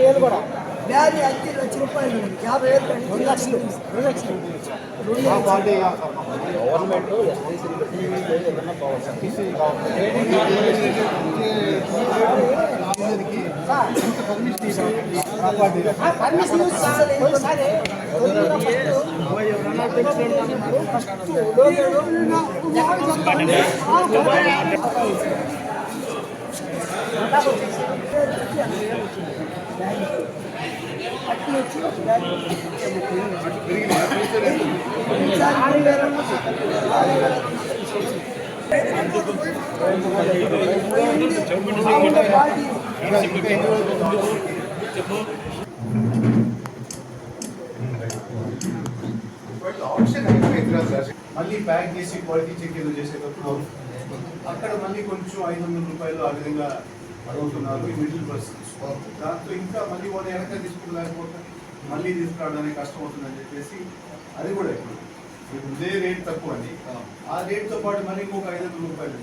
ఏళ్ళు కూడా బ్యారీ అద్దె లక్ష రూపాయలు. యాభై వేలు రెండు లక్షలు. రెండు లక్షలు. పర్మిషన్ ఫస్ట్ మళ్ళీ ప్యాక్ చేసి క్వాలిటీ చెక్ ఏదో చేసేటప్పుడు అక్కడ మళ్ళీ కొంచెం ఐదు వందల రూపాయలు ఆ విధంగా అడుగుతున్నారు మిడిల్ పర్సన్స్ దాంతో ఇంకా మళ్ళీ వాళ్ళు వెనక తీసుకురాకపోతే మళ్ళీ తీసుకురావడానికి కష్టం అవుతుందని చెప్పేసి అది కూడా ఇప్పుడు ఇప్పుడు ఇదే రేట్ తక్కువ అని ఆ రేట్తో పాటు మళ్ళీ ఇంకొక ఐదు వందల రూపాయలు.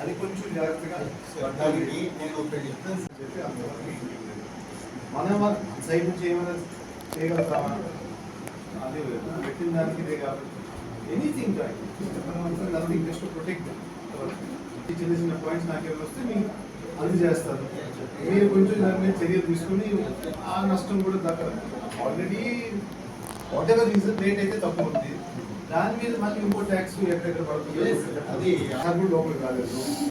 అది కొంచెం జాగ్రత్తగా. చెప్పి అందువల్ల మన సైడ్ నుంచి ఏమైనా చేయగలుగుతామా? అదే పెట్టిన దానికి ఇదే కాబట్టి. ఎనీథింగ్ నథింగ్ జస్ట్ ప్రొటెక్ట్ చిన్న చిన్న పాయింట్స్ నాకు వస్తే మీకు అందజేస్తారు మీరు కొంచెం దాని మీద చర్యలు తీసుకుని ఆ నష్టం కూడా దక్కదు already whatever reason rate అయితే తక్కువ ఉంది. దాని మీద మళ్ళీ ఇంకో ట్యాక్స్ ఎక్కడెక్కడ పడుతుంది? అది అది కూడా లోపలికి రాలేదు